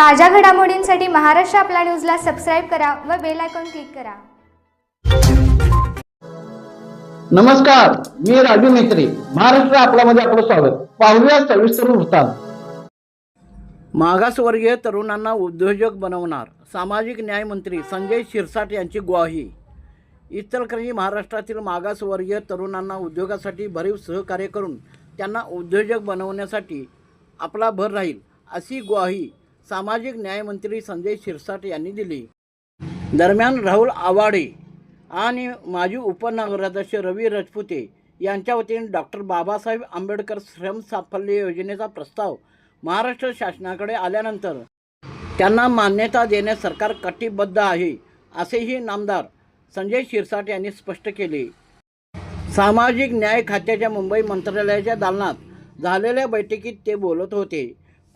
ताज्या घडामोडींसाठी महाराष्ट्र आपला न्यूजला सबस्क्राईब करा व बेल आयकॉन क्लिक करा. नमस्कार मी राजू मेत्री. महाराष्ट्र आपल्यामध्ये आपलं स्वागत. पाहूया सविस्तर वृत्तांत. मागासवर्गीय तरुणांना उद्योजक बनवणार सामाजिक न्याय मंत्री संजय शिरसाट यांची ग्वाही. इचलकरंजी महाराष्ट्रातील मागासवर्गीय तरुणांना उद्योगासाठी भरीव सहकार्य करून त्यांना उद्योजक बनवण्यासाठी आपला भर राहील अशी ग्वाही सामाजिक न्यायमंत्री संजय शिरसाट यांनी दिली. दरम्यान राहुल आवाडे आणि माजी उपनगराध्यक्ष रवी राजपुते यांच्या वतीने डॉक्टर बाबासाहेब आंबेडकर श्रम साफल्य योजनेचा प्रस्ताव महाराष्ट्र शासनाकडे आल्यानंतर त्यांना मान्यता देण्यास सरकार कटिबद्ध आहे असेही नामदार संजय शिरसाट यांनी स्पष्ट केले. सामाजिक न्याय खात्याच्या मुंबई मंत्रालयाच्या दालनात झालेल्या बैठकीत ते बोलत होते.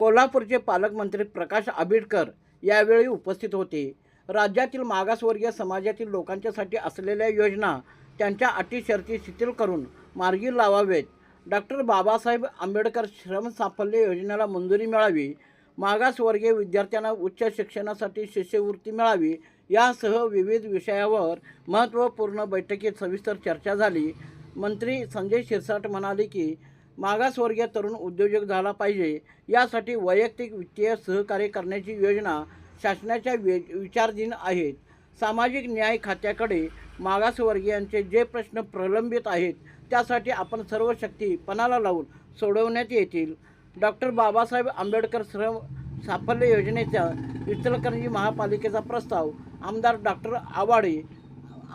कोल्हापूरचे पालकमंत्री प्रकाश आंबेडकर यावेळी उपस्थित होते. राज्यातील मागासवर्गीय समाजातील लोकांच्यासाठी असलेल्या योजना त्यांच्या अटी शर्ती शिथिल करून मार्गी लावावेत. डॉक्टर बाबासाहेब आंबेडकर श्रम साफल्य योजनेला मंजुरी मिळावी मागासवर्गीय विद्यार्थ्यांना उच्च शिक्षणासाठी शिष्यवृत्ती मिळावी यासह विविध विषयावर महत्त्वपूर्ण बैठकीत सविस्तर चर्चा झाली. मंत्री संजय शिरसाट म्हणाले की मागासवर्गीय तरुण उद्योजक झाला पाहिजे. यासाठी वैयक्तिक वित्तीय सहकार्य करण्याची योजना शासनाच्या वे विचारधीन आहेत. सामाजिक न्याय खात्याकडे मागासवर्गीयांचे जे प्रश्न प्रलंबित आहेत त्यासाठी आपण सर्व शक्ती पणाला लावून सोडवण्यात येतील. डॉक्टर बाबासाहेब आंबेडकर श्रम साफल्य योजनेचा इचलकरंजी महापालिकेचा प्रस्ताव आमदार डॉक्टर आवाडे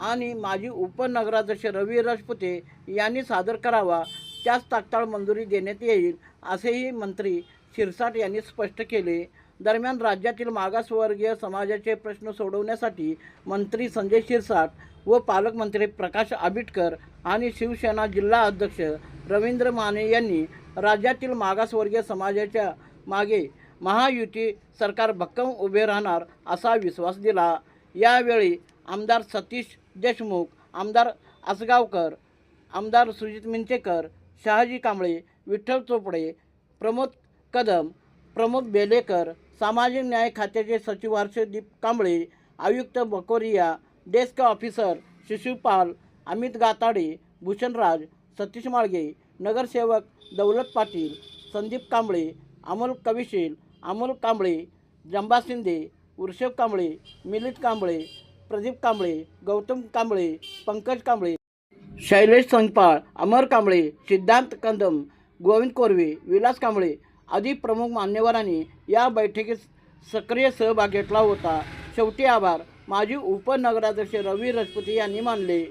आणि माजी उपनगराध्यक्ष रवी राजपुते यांनी सादर करावा. त्यास तात्काळ मंजुरी देण्यात येईल असेही मंत्री शिरसाट यांनी स्पष्ट केले. दरम्यान राज्यातील मागासवर्गीय समाजाचे प्रश्न सोडवण्यासाठी मंत्री संजय शिरसाट व पालकमंत्री प्रकाश आबिटकर आणि शिवसेना जिल्हा अध्यक्ष रवींद्र माने यांनी राज्यातील मागासवर्गीय समाजाच्या मागे महायुती सरकार भक्कम उभे राहणार असा विश्वास दिला. यावेळी आमदार सतीश देशमुख आमदार आसगावकर आमदार सुजित मिंचेकर शहाजी कांबळे विठ्ठल चोपडे प्रमोद कदम प्रमोद बेलेकर सामाजिक न्याय खात्याचे सचिव हर्षदीप कांबळे आयुक्त बकोरिया डेस्क ऑफिसर शिशुपाल अमित गाताडे भूषणराज सतीश माळगे नगरसेवक दौलत पाटील संदीप कांबळे अमोल कविशील अमोल कांबळे जंबा शिंदे वृषभ कांबळे मिलित कांबळे प्रदीप कांबळे गौतम कांबळे पंकज कांबळे. शैलेश संगपाळ अमर कांबळे सिद्धांत कंदम गोविंद कोरवे विलास कांबळे आदी प्रमुख मान्यवरांनी या बैठकीत सक्रिय सहभाग घेतला होता. शेवटी आभार. माजी उपनगराध्यक्ष रवी रजपुती यांनी मानले.